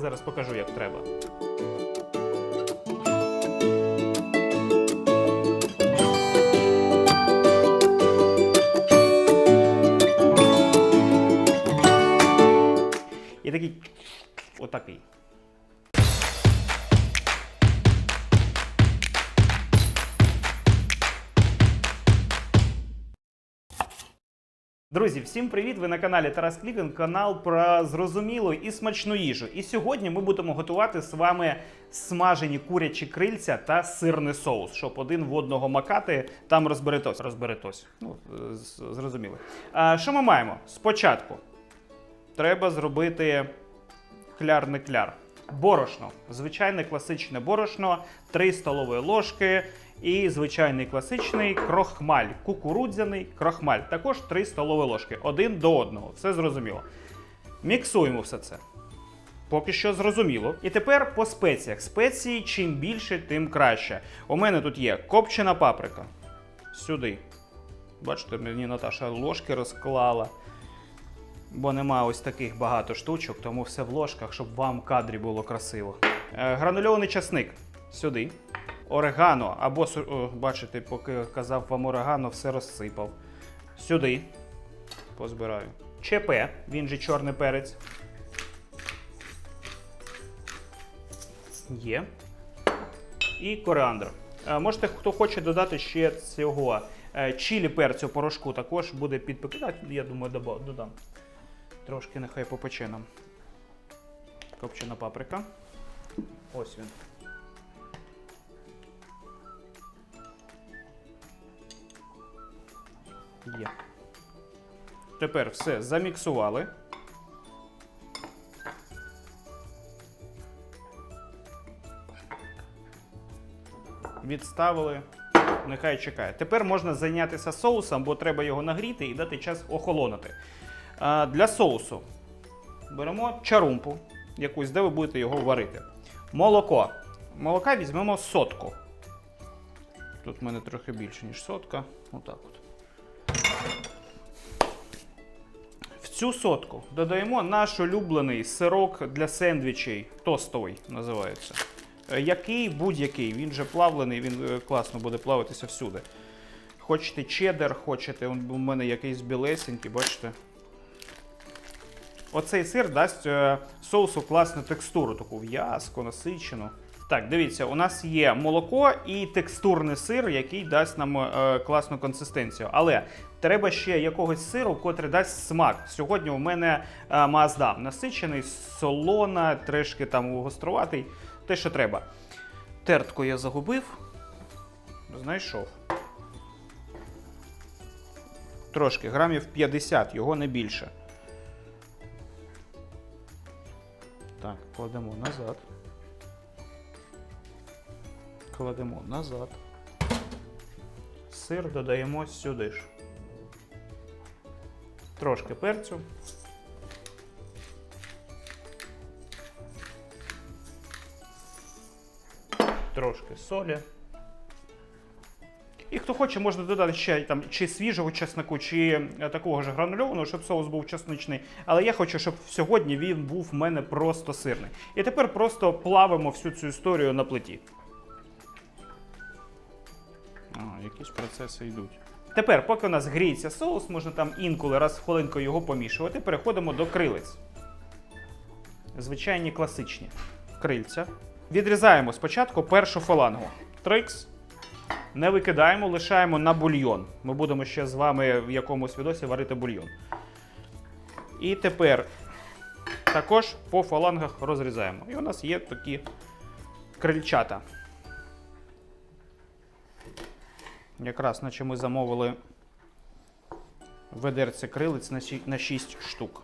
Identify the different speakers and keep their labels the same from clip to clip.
Speaker 1: зараз покажу, як треба. І такий отакий. Друзі, всім привіт! Ви на каналі Тарас Клікін, канал про зрозумілу і смачну їжу. І сьогодні ми будемо готувати з вами смажені курячі крильця та сирний соус, щоб один в одного макати, там розберетось. Розберетось. Ну, зрозуміло. А, що ми маємо? Спочатку треба зробити кляр кляр. Борошно. Звичайне класичне борошно, 3 столові ложки і звичайний класичний крохмаль. Кукурудзяний крохмаль. Також 3 столові ложки. Один до одного. Все зрозуміло. Міксуємо все це. Поки що зрозуміло. І тепер по спеціях. Спеції чим більше, тим краще. У мене тут є копчена паприка. Сюди. Бачите, мені Наташа ложки розклала. Бо нема ось таких багато штучок, тому все в ложках, щоб вам в кадрі було красиво. Е, гранульований часник сюди. Орегано, або бачите, поки казав вам орегано, все розсипав. Сюди. Позбираю. ЧП, він же чорний перець. Є. І коріандр. Е, Можете, хто хоче додати ще цього е, чилі перцю порошку, також буде підпекати. Я думаю, додам. Трошки нехай попече нам. Копчена паприка. Ось він. Є. Тепер все заміксували. Відставили. Нехай чекає. Тепер можна зайнятися соусом, бо треба його нагріти і дати час охолонути. Для соусу беремо чарумпу, якусь, де ви будете його варити. Молоко. Молока візьмемо сотку. Тут в мене трохи більше, ніж сотка. Отак от. Цю сотку додаємо наш улюблений сирок для сендвічей, тостовий називається. Е, Який будь-який, він же плавлений, він е, класно буде плавитися всюди. Хочете чеддер, хочете, у мене якийсь білесенький, бачите. Оцей сир дасть е, соусу класну текстуру, таку в'язку, насичену. Так, дивіться, у нас є молоко і текстурний сир, який дасть нам е, класну консистенцію. Але треба ще якогось сиру, котрий дасть смак. Сьогодні у мене е, маздам насичений, солона, трошки там гоструватий, те, що треба. Тертку я загубив. Знайшов. Трошки, грамів 50, його не більше. Так, кладемо назад. Кладемо назад. Сир додаємо сюди ж. Трошки перцю. Трошки солі. І хто хоче, можна додати ще там чи свіжого чеснику, чи е, такого ж гранульованого, щоб соус був чесничний. Але я хочу, щоб сьогодні він був в мене просто сирний. І тепер просто плавимо всю цю історію на плиті. А, якісь процеси йдуть. Тепер, поки у нас гріється соус, можна там інколи раз в хвилинку його помішувати, переходимо до крилиць. Звичайні класичні крильця. Відрізаємо спочатку першу фалангу. Трикс. Не викидаємо, лишаємо на бульйон. Ми будемо ще з вами в якомусь відосі варити бульйон. І тепер також по фалангах розрізаємо. І у нас є такі крильчата. Якраз наче ми замовили ведерце крилиць на 6 штук.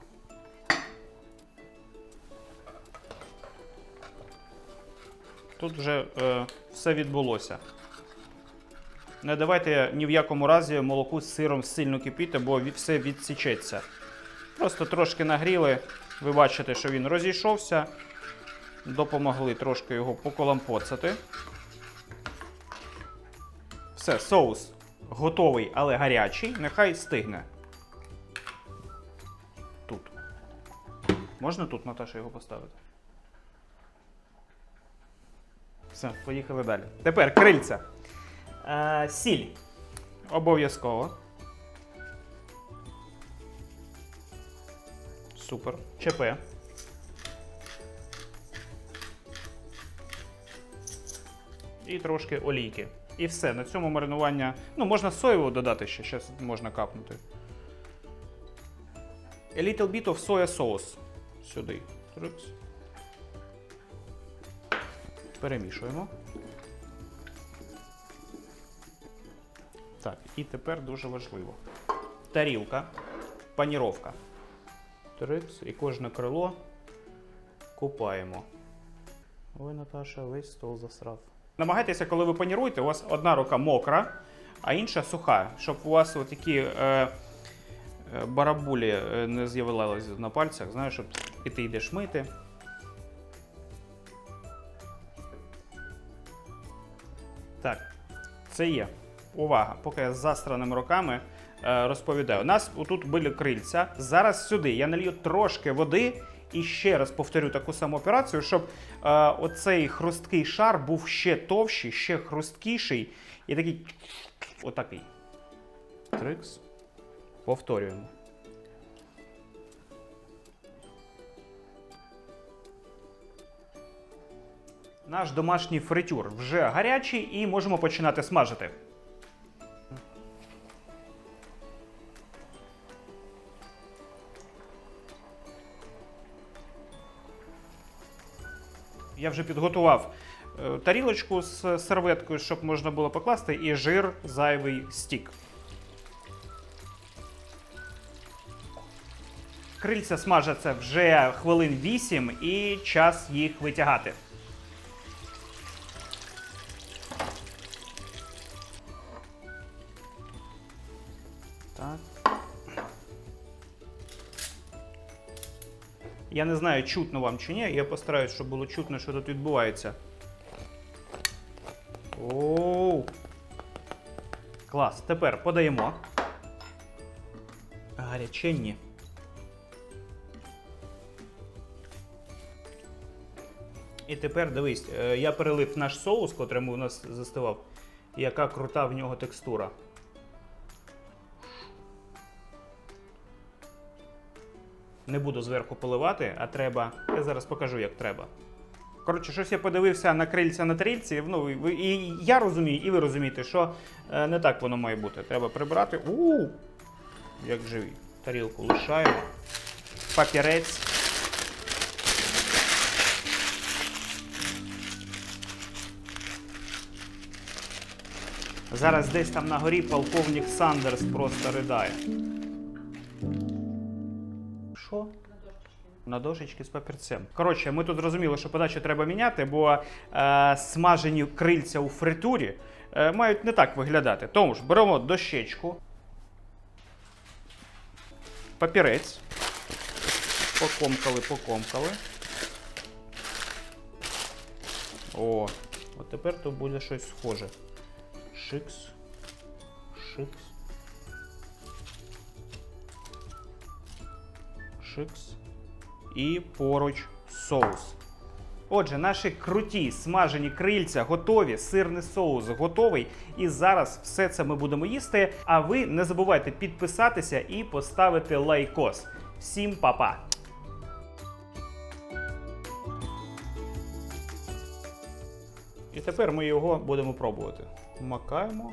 Speaker 1: Тут вже е, все відбулося. Не давайте ні в якому разі молоку з сиром сильно кипіти, бо все відсічеться. Просто трошки нагріли. Ви бачите, що він розійшовся. Допомогли трошки його поколампоцати. Все, соус готовий, але гарячий. Нехай стигне. Тут. Можна тут, Наташа, його поставити? Все, поїхали далі. Тепер крильця. Е, сіль. Обов'язково. Супер. ЧП. І трошки олійки. І все. На цьому маринування. Ну, можна соєву додати ще, зараз можна капнути. A little bit of soya sauce. Сюди. Перемішуємо. Так, і тепер дуже важливо. Тарілка, паніровка. Трикс і кожне крило купаємо. Ой, Наташа, весь стол засрав. Намагайтеся, коли ви паніруєте, у вас одна рука мокра, а інша суха, щоб у вас такі е, е, барабулі е, не з'явилися на пальцях, знаєш, щоб і ти йдеш мити. Так, це є. Увага, поки я з застраними руками е, розповідаю. У нас отут були крильця. Зараз сюди я налью трошки води і ще раз повторю таку саму операцію, щоб е, оцей хрусткий шар був ще товщий, ще хрусткіший і такий. Отакий. Трикс. Повторюємо. Наш домашній фритюр вже гарячий і можемо починати смажити. Я вже підготував е, тарілочку з серветкою, щоб можна було покласти, і жир зайвий стік. Крильця смажаться вже хвилин 8 і час їх витягати. Я не знаю, чутно вам чи ні. Я постараюсь, щоб було чутно, що тут відбувається. Оу. Клас. Тепер подаємо. Гаряченні. І тепер дивись, е, я перелив наш соус, котрим у нас застивав. Яка крута в нього текстура. Не буду зверху поливати, а треба. Я зараз покажу, як треба. Коротше, щось я подивився на крильця на тарільці. Ну, і я розумію, і ви розумієте, що е, не так воно має бути. Треба прибрати. у Як живі. Тарілку лишаємо. Папірець. Зараз десь там на горі полковник Сандерс просто ридає. На дошечки з папірцем. Коротше, ми тут зрозуміли, що подачу треба міняти, бо е, смажені крильця у фритурі е, мають не так виглядати. Тому ж беремо дощечку, папірець. Покомкали, покомкали. О, от тепер то буде щось схоже. Шикс. Шикс. Шикс. І поруч соус. Отже, наші круті смажені крильця готові, сирний соус готовий. І зараз все це ми будемо їсти. А ви не забувайте підписатися і поставити лайкос. Всім па-па! І тепер ми його будемо пробувати. Макаємо.